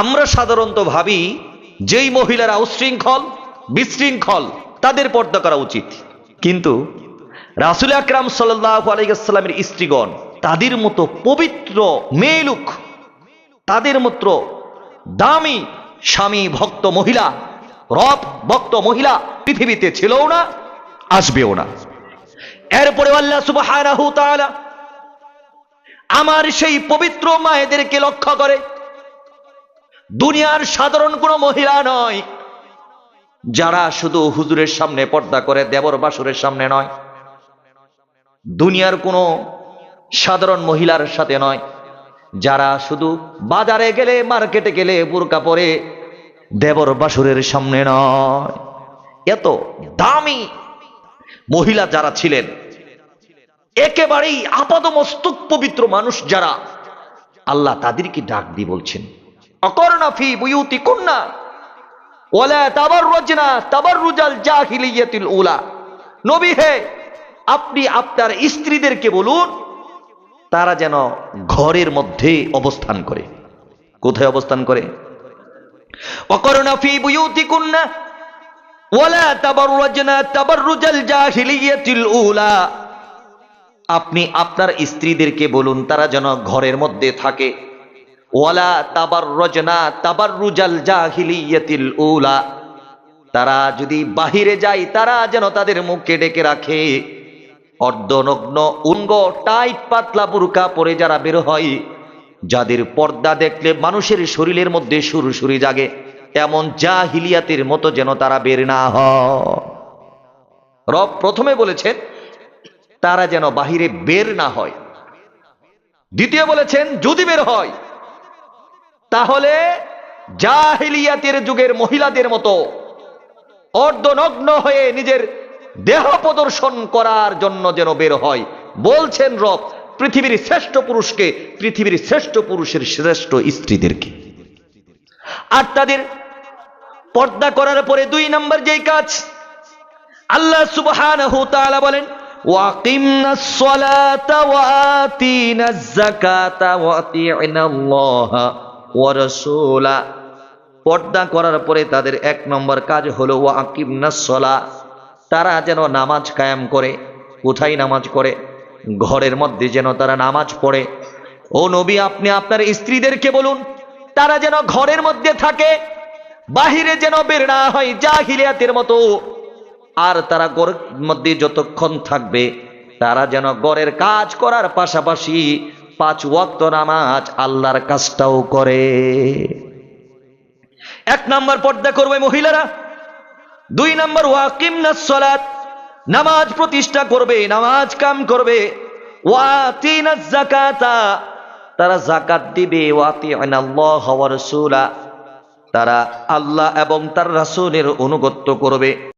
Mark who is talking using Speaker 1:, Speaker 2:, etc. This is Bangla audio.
Speaker 1: আমরা সাধারণত ভাবি, যেই মহিলারা উশৃঙ্খল, বিশৃঙ্খল, তাদের পর্দা করা উচিত। কিন্তু রাসুল আকরাম সাল্লাহ স্ত্রীগণ, তাদের মতো পবিত্র মেয়েলুক, তাদের মতো দামি স্বামী ভক্ত মহিলা, রব ভক্ত মহিলা পৃথিবীতে ছিলও না, আসবেও না। এরপরে আল্লাহ তাআলা আমার সেই পবিত্র মায়েদেরকে লক্ষ্য করে দুনিয়ার সাধারণ কোনো মহিলা নয়, যারা শুধু হুজুরের সামনে পর্দা করে, দেবর বাসুরের সামনে নয়। দুনিয়ার কোনো সাধারণ মহিলার সাথে নয়, যারা শুধু বাজারে গেলে, মার্কেটে গেলে, বুরকা পরে দেবর বাসুরের সামনে নয়। এত দামি মহিলা যারা ছিলেন, একেবারেই আপাদমস্তক পবিত্র মানুষ যারা, আল্লাহ তাদেরকে ডাক দিয়ে বলছেন ওলা তাবার তাবার উলা। আপনি আপনার স্ত্রীদেরকে বলুন, তারা যেন ঘরের মধ্যে অবস্থান করে। কোথায় অবস্থান করে? অকর্ণা ফি বুয়ুতি কন্যা তাবাররুজাল জাহিলিয়াতিল উলা। আপনি আপনার স্ত্রীদেরকে বলুন, তারা যেন ঘরের মধ্যে থাকে। ওয়ালা তাবার রজনা তাবাররজনা তাবাররুজাল জাহিলিয়াতিল উলা। তারা যদি বাহিরে যায়, তারা যেন তাদের মুখকে ডেকে রাখে। অর্ধনগ্ন, উঙ্গ, টাইট, পাতলা বুরকা পরে যারা বের হয়, যাদের পর্দা দেখলে মানুষের শরীরের মধ্যে সুরসুরি জাগে এমন জাহিলিয়াতের মতো যেন তারা বের না হয়। রব প্রথমে বলেছেন, তারা যেন বাহিরে বের না হয়। দ্বিতীয় বলেছেন, যদি বের হয় তাহলে জাহিলিয়াতের যুগের মহিলাদের মতো অর্ধনগ্ন হয়ে নিজের দেহ প্রদর্শন করার জন্য যেন বের হয়। বলছেন রব, পৃথিবীর শ্রেষ্ঠ পুরুষকে, পৃথিবীর শ্রেষ্ঠ পুরুষের শ্রেষ্ঠ স্ত্রীদেরকে। আর তাদের পর্দা করার পরে দুই নম্বর যেই কাজ, আল্লাহ সুবহানাহু তাআলা বলেন ওয়া আতি'নাল্লাহা ওয়া রাসূলা পর্দা করার পরে তাদের এক নম্বর কাজ হলো ওয়াকিমনাস সালা তারা যেন নামাজ কায়েম করে কোথায় নামাজ করে, ঘরের মধ্যে যেন তারা নামাজ পড়ে। ও নবী, আপনি আপনার স্ত্রীদেরকে বলুন, তারা যেন ঘরের মধ্যে থাকে, বাহিরে যেন বের না হয়, জাহিলিয়াতের মতো। আর তারা গড়ের মধ্যে যতক্ষণ থাকবে, তারা যেন গড়ের কাজ করার পাশাপাশি পাঁচ ওয়াক্ত নামাজ আল্লাহর কাজটাও করে। এক নাম্বার পর্দা করবে মহিলারা। দুই নাম্বার ওয়াকিম সালাত। নামাজ প্রতিষ্ঠা করবে, নামাজ কাম করবে। তারা জাকাত দিবে তারা আল্লাহ এবং তার রাসূলের অনুগত্য করবে।